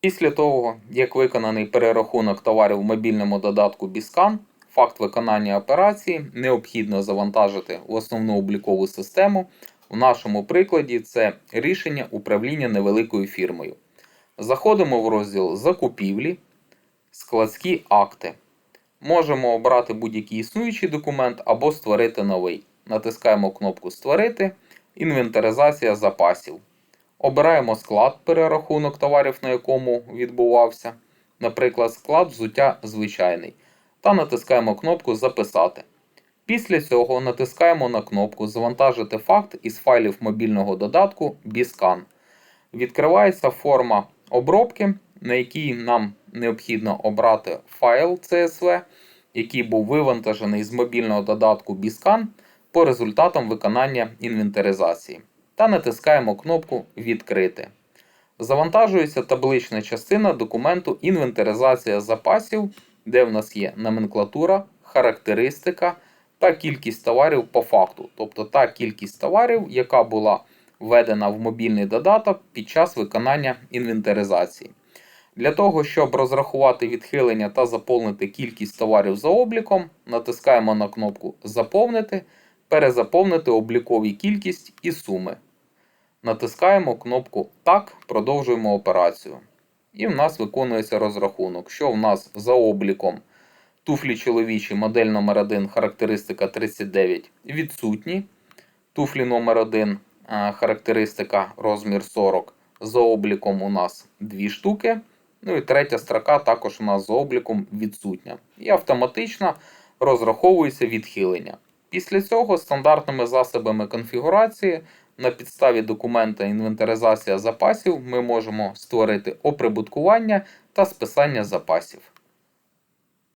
Після того, як виконаний перерахунок товарів в мобільному додатку BISCAN, факт виконання операції необхідно завантажити в основну облікову систему. В нашому прикладі це рішення управління невеликою фірмою. Заходимо в розділ Закупівлі, складські акти. Можемо обрати будь-який існуючий документ або створити новий. Натискаємо кнопку Створити, інвентаризація запасів. Обираємо склад перерахунок товарів, на якому відбувався, наприклад, склад взуття звичайний, та натискаємо кнопку Записати. Після цього натискаємо на кнопку Завантажити факт із файлів мобільного додатку BISCAN. Відкривається форма обробки, на якій нам необхідно обрати файл CSV, який був вивантажений з мобільного додатку BISCAN по результатам виконання інвентаризації. Та натискаємо кнопку Відкрити. Завантажується таблична частина документу інвентаризація запасів, де в нас є номенклатура, характеристика та кількість товарів по факту, тобто та кількість товарів, яка була введена в мобільний додаток під час виконання інвентаризації. Для того, щоб розрахувати відхилення та заповнити кількість товарів за обліком, натискаємо на кнопку Заповнити, перезаповнити облікові кількість і суми. Натискаємо кнопку Так, продовжуємо операцію. І в нас виконується розрахунок, що в нас за обліком туфлі чоловічі модель номер 1 характеристика 39 відсутні. Туфлі номер 1 характеристика розмір 40 за обліком у нас 2 штуки. Ну і третя строка також у нас за обліком відсутня. І автоматично розраховується відхилення. Після цього стандартними засобами конфігурації на підставі документа інвентаризація запасів ми можемо створити оприбуткування та списання запасів.